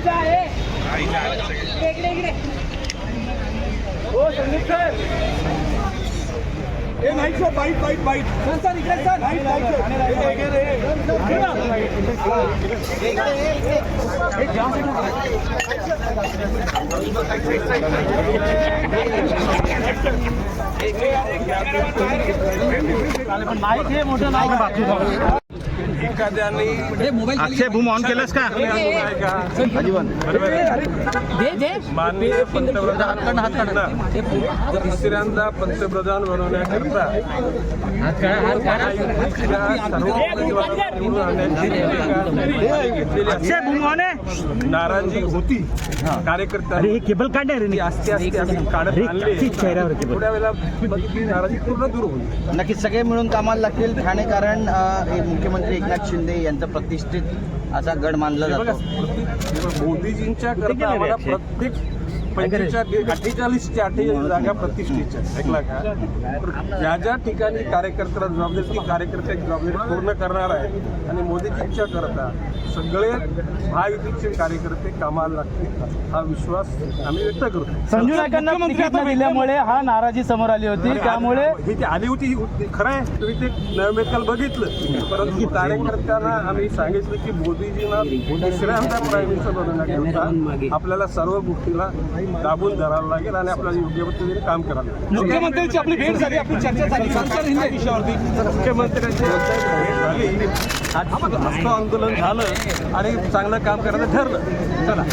बाजूचा आहे इकडे इकडे हो संदीप सर ए नाही sir byte byte byte sir sir इकडे सर बाईट बाईट सर हे, हे, हे, माईक हे मोठं नाव एखाद्याने अक्षय भूम ऑन केलंस का दे दे माननीय पंतप्रधान तिसऱ्यांदा पंतप्रधान बनवण्याकरता नाराजी होती हे केबल काढ रे आस्ते आस्ते आम्ही काढत आणली. थोड्या वेळा ती नाराजी पूर्ण दूर होईल नक्कीच सगळे मिळून कामाला लागतील ठाणे कारण हे मुख्यमंत्री एकनाथ शिंदे यांचा प्रतिष्ठित असा गड मानला हे जातो मोदीजींच्या करता आम्हाला प्रत्येक पंचेचाळीस अठ्ठेचाळीस ते जागा प्रतिष्ठेच्या ऐकला का ज्या ज्या ठिकाणी कार्यकर्त्याला जबाबदारी ती कार्यकर्त्याची जबाबदारी पूर्ण करणार आहे. आणि मोदीजींच्या करता सगळे महायुतीचे कार्यकर्ते कामाला लागतील. हा विश्वास आम्ही व्यक्त करतो. संजू नायकांना तिकीट न दिल्यामुळे हा नाराजी समोर आली होती. त्यामुळे ही जी आली होती ही खरं आहे तुम्ही ते नवे काल बघितलं. परंतु कार्यकर्त्यांना आम्ही सांगितलं की मोदीजींना तिसऱ्यांदा प्राईम मिनिस्टर बनवण्याकरता आपल्याला सर्व गोष्टीला दाबून धरावं लागेल आणि आपल्याला योग्य पद्धतीने काम करावं लागेल. मुख्यमंत्र्यांची आपली भेट झाली आपली चर्चा झाली. हिंदी. विषयावरती मुख्यमंत्र्यांची भेट झाली. आंदोलन झालं आणि चांगलं काम करायचं ठरलं. चला.